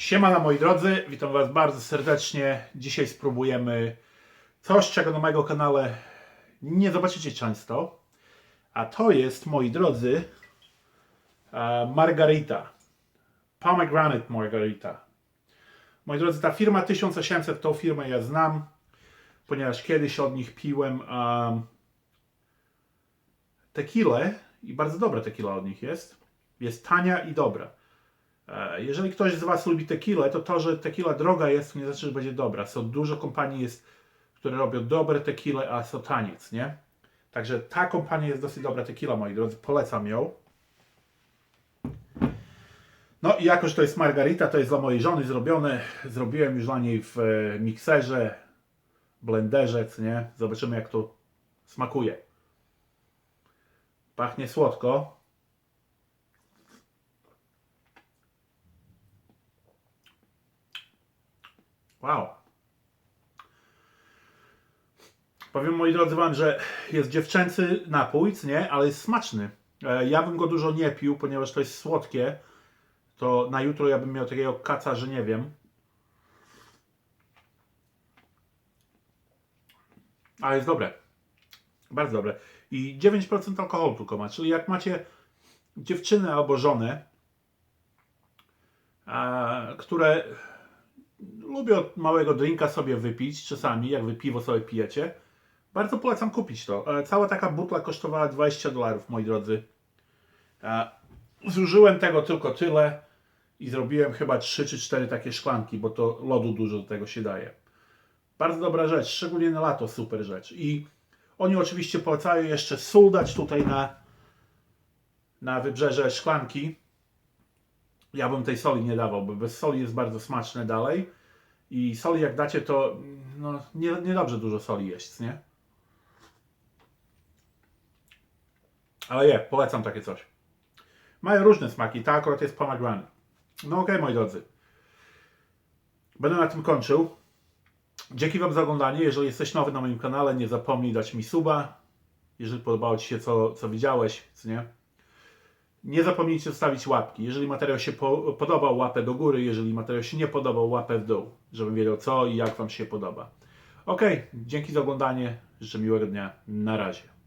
Siemana moi drodzy, witam Was bardzo serdecznie. Dzisiaj spróbujemy coś, czego na mojego kanale nie zobaczycie często. A to jest, moi drodzy, e, margarita. Pomegranate margarita. Moi drodzy, ta firma 1800, tą firmę ja znam, ponieważ kiedyś od nich piłem um, tequilę i bardzo dobra tequila od nich jest. Jest tania i dobra. E, Jeżeli ktoś z Was lubi tequilę, to to, że tequila droga jest, nie znaczy, że będzie dobra. Są dużo kompanii, jest, które robią dobre tequile, a są taniec, nie? Także ta kompania jest dosyć dobra tequila, moi drodzy, polecam ją. No i jako, że to jest margarita, to jest dla mojej żony zrobione. Zrobiłem już dla niej w e, mikserze, blenderze, nie? Zobaczymy jak to smakuje. Pachnie słodko. Wow. Powiem moi drodzy wam, że jest dziewczęcy napój, nie? Ale jest smaczny. E, Ja bym go dużo nie pił, ponieważ to jest słodkie. To na jutro ja bym miał takiego kaca, że nie wiem. Ale jest dobre. Bardzo dobre. I 9% alkoholu tylko ma. Czyli jak macie dziewczynę albo żonę, które lubię od małego drinka sobie wypić, czasami, jak wy piwo sobie pijecie. Bardzo polecam kupić to. E, Cała taka butla kosztowała 20 dolarów, moi drodzy. E, Zużyłem tego tylko tyle i zrobiłem chyba 3 czy 4 takie szklanki, bo to lodu dużo do tego się daje. Bardzo dobra rzecz, szczególnie na lato super rzecz. I oni oczywiście polecają jeszcze sól dać tutaj na, na wybrzeże szklanki. Ja bym tej soli nie dawał, bo bez soli jest bardzo smaczne dalej. I soli jak dacie, to no, nie, niedobrze dużo soli jeść, nie? Ale je, polecam takie coś. Mają różne smaki, ta akurat jest pomegranate. No okej, moi drodzy. Będę na tym kończył. Dzięki Wam za oglądanie. Jeżeli jesteś nowy na moim kanale, nie zapomnij dać mi suba. Jeżeli podobało Ci się, co, co widziałeś, co nie? Nie zapomnijcie zostawić łapki. Jeżeli materiał się po, podobał, łapę do góry. Jeżeli materiał się nie podobał, łapę w dół, żebym wiedział co i jak Wam się podoba. Ok, dzięki za oglądanie. Życzę miłego dnia. Na razie.